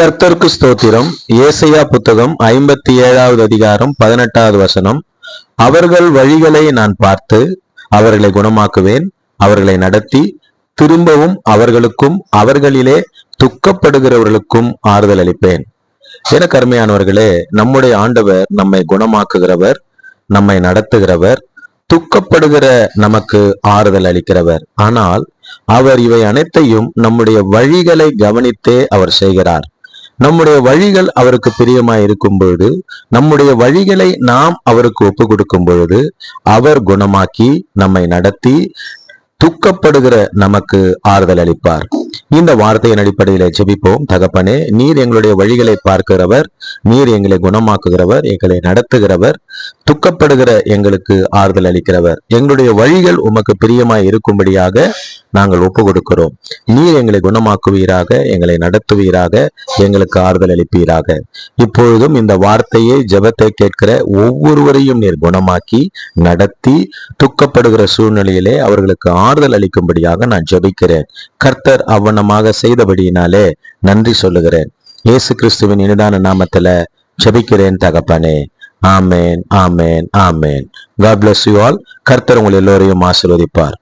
கர்த்தர்க்கு ஸ்தோத்திரம். ஏசையா புத்தகம் ஐம்பத்தி ஏழாவது அதிகாரம் பதினெட்டாவது வசனம். அவர்கள் வழிகளை நான் பார்த்து அவர்களை குணமாக்குவேன் அவர்களை நடத்தி திரும்பவும் அவர்களுக்கும் அவர்களிலே துக்கப்படுகிறவர்களுக்கும் ஆறுதல் அளிப்பேன். என கருமையானவர்களே நம்முடைய ஆண்டவர் நம்மை குணமாக்குகிறவர் நம்மை நடத்துகிறவர் துக்கப்படுகிற நமக்கு ஆறுதல் அளிக்கிறவர். ஆனால் அவர் இவை அனைத்தையும் நம்முடைய வழிகளை கவனித்தே அவர் செய்கிறார். நம்முடைய வழிகள் அவருக்கு பிரியமாய் இருக்கும் பொழுது நம்முடைய வழிகளை நாம் அவருக்கு ஒப்பு கொடுக்கும் பொழுது அவர் குணமாக்கி நம்மை நடத்தி துக்கப்படுகிற நமக்கு ஆறுதல் அளிப்பார். இந்த வார்த்தையின் அடிப்படையில ஜெபிப்போம். தகப்பனே நீர் எங்களுடைய வழிகளை பார்க்கிறவர் நீர் எங்களை குணமாக்குகிறவர் எங்களை நடத்துகிறவர் துக்கப்படுகிற எங்களுக்கு ஆறுதல் அளிக்கிறவர். எங்களுடைய வழிகள் உமக்கு பிரியமாய் இருக்கும்படியாக நாங்கள் ஒப்பு கொடுக்கிறோம் நீர் எங்களை குணமாக்குவீராக எங்களை நடத்துவீராக எங்களுக்கு ஆறுதல் அளிப்பீராக. இப்பொழுதும் இந்த வார்த்தையை ஜெபத்தை கேட்கிற ஒவ்வொருவரையும் நீர் குணமாக்கி நடத்தி துக்கப்படுகிற சூழ்நிலையிலே அவர்களுக்கு ஆறுதல் அளிக்கும்படியாக நான் ஜெபிக்கிறேன். கர்த்தர் அவன் அவ்வண்ணமாக செய்தபடியினாலே நன்றி சொல்லுகிறேன். இயேசு கிறிஸ்துவின் இனிதான நாமத்துல செபிக்கிறேன் தகப்பனே. ஆமேன் ஆமேன் ஆமேன். காட் பிளஸ் யூ ஆல் கர்த்தர் உங்கள் எல்லோரையும் ஆசீர்வதிப்பார்.